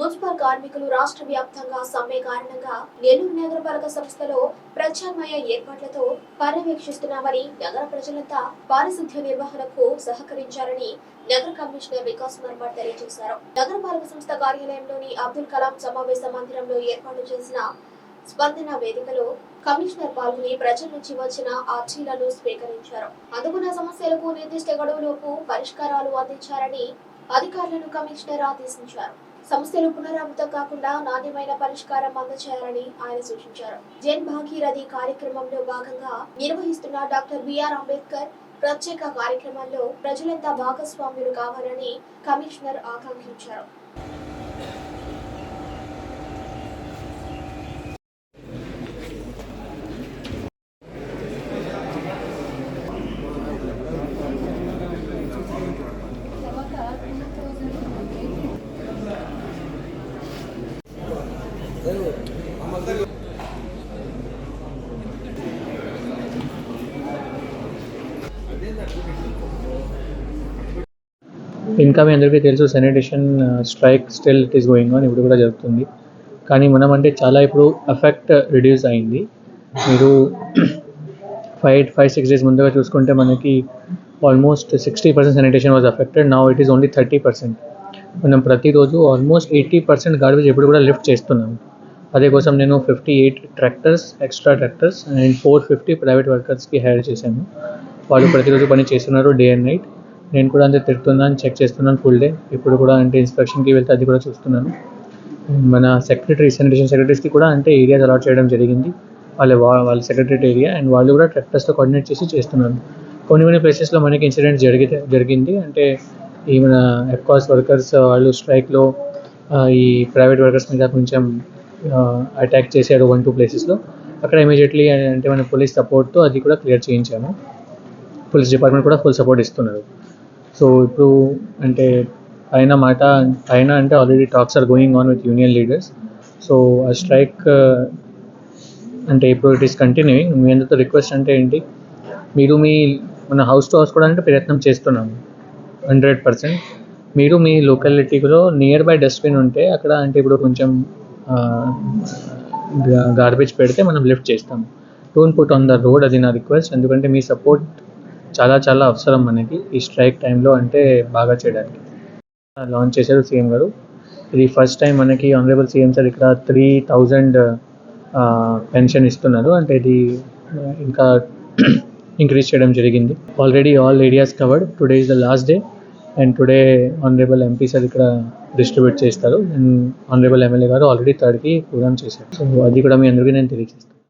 Municipal కార్మికులు రాష్ట్ర వ్యాప్తంగా సమ్మె కారణంగా నెల్లూరు నగరపాలక సంస్థలో ప్రత్యామ్నాయ ఏర్పాట్లతో పర్యవేక్షిస్తున్నామని నగర ప్రజలంతా పారిశుద్ధ్య నిర్వహణకు సహకరించాలని నగర కమిషనర్ వికాస్ మర్మర్ తెలియజేశారు. నగరపాలక సంస్థ కార్యాలయంలోని అబ్దుల్ కలాం సమావేశ మందిరంలో ఏర్పాటు చేసిన స్పందన వేదికలో కమిషనర్ పాల్గొని ప్రజల నుంచి వచ్చిన అర్జీలను స్వీకరించారు. అందుకున్న సమస్యలకు నిర్దిష్ట గడువులోపు పరిష్కారాలు అందించారని అధికారులను కమిషనర్ ఆదేశించారు. సమస్యలు పునరావృతం కాకుండా నాణ్యమైన పరిష్కారం అందచేయాలని ఆయన సూచించారు. జన్ భాగీరథి కార్యక్రమంలో భాగంగా నిర్వహిస్తున్న డాక్టర్ బిఆర్ అంబేద్కర్ ప్రత్యేక కార్యక్రమంలో ప్రజలంతా భాగస్వాములు కావాలని కమిషనర్ ఆకాంక్షించారు. ఇంకా మీ అందరికీ తెలుసు sanitation strike still it is going on ఇప్పుడు కూడా జరుగుతుంది. కానీ మనం అంటే చాలా ఇప్పుడు ఎఫెక్ట్ రిడ్యూస్ అయింది. మీరు ఫైవ్ ఫైవ్ సిక్స్ డేస్ ముందుగా చూసుకుంటే మనకి almost sixty percent sanitation was affected now it is only thirty percent మనం ప్రతిరోజు ఆల్మోస్ట్ ఎయిటీ పర్సెంట్ గార్బేజ్ ఎప్పుడు కూడా లిఫ్ట్ చేస్తున్నాం అదే కోసం నేను fifty eight tractors extra tractors and four fifty private వర్కర్స్కి hire చేశాను. వాళ్ళు ప్రతిరోజు పని చేస్తున్నారు డే అండ్ నైట్ నేను కూడా అంతే తిరుగుతున్నాను చెక్ చేస్తున్నాను ఫుల్ డే ఇప్పుడు కూడా అంటే ఇన్స్పెక్షన్కి వెళ్తే అది కూడా చూస్తున్నాను. మన సెక్రటరీ శానిటేషన్ సెక్రటరీస్కి కూడా అంటే ఏరియాస్ అలాట్ చేయడం జరిగింది. వాళ్ళ వాళ్ళ సెక్రటరీ ఏరియా అండ్ వాళ్ళు కూడా ట్రాక్టర్స్తో కోఆర్డినేట్ చేసి చేస్తున్నారు. కొన్ని కొన్ని ప్లేసెస్లో మనకి ఇన్సిడెంట్ జరిగితే జరిగింది. అంటే ఈ మన ఎక్కాస్ వర్కర్స్ వాళ్ళు స్ట్రైక్లో ఈ ప్రైవేట్ వర్కర్స్ మీద కొంచెం అటాక్ చేశాడు వన్ టూ ప్లేసెస్లో అక్కడ ఇమీడియట్లీ అంటే మన పోలీస్ సపోర్ట్తో అది కూడా క్లియర్ చేయించాము. పోలీస్ డిపార్ట్మెంట్ కూడా ఫుల్ సపోర్ట్ ఇస్తున్నారు. సో ఇప్పుడు అంటే పైన మాట పైన అంటే already talks are going on with union leaders so ఆ స్ట్రైక్ అంటే ఇప్పుడు ఇట్ ఈస్ కంటిన్యూయింగ్ మీ అందరితో రిక్వెస్ట్ అంటే ఏంటి? మీరు మీ మన హౌస్ టు హౌస్ కూడా అంటే ప్రయత్నం చేస్తున్నాము. హండ్రెడ్ పర్సెంట్ మీరు మీ లోకాలిటీలో నియర్ బై డస్ట్బిన్ ఉంటే అక్కడ అంటే ఇప్పుడు కొంచెం గార్బేజ్ పెడితే మనం లిఫ్ట్ చేస్తాం. Don't put on the road అది నా రిక్వెస్ట్ ఎందుకంటే మీ సపోర్ట్ చాలా చాలా అవసరం మనకి ఈ స్ట్రైక్ టైంలో అంటే బాగా చేయడానికి. లాంచ్ చేశారు సీఎం గారు. ఇది ఫస్ట్ టైం మనకి ఆనరేబుల్ సీఎం సార్ ఇక్కడ త్రీ థౌజండ్ పెన్షన్ ఇస్తున్నారు. అంటే ఇది ఇంకా ఇంక్రీజ్ చేయడం జరిగింది. Already all areas covered today is the last day and today honourable MPs అది ఇక్కడ డిస్ట్రిబ్యూట్ చేస్తారు. అండ్ ఆనరేబుల్ ఎమ్మెల్యే గారు ఆల్రెడీ థర్డ్కి ప్రోగ్రామ్ చేశారు. సో అది కూడా మీ అందరికీ నేను తెలియజేస్తాను.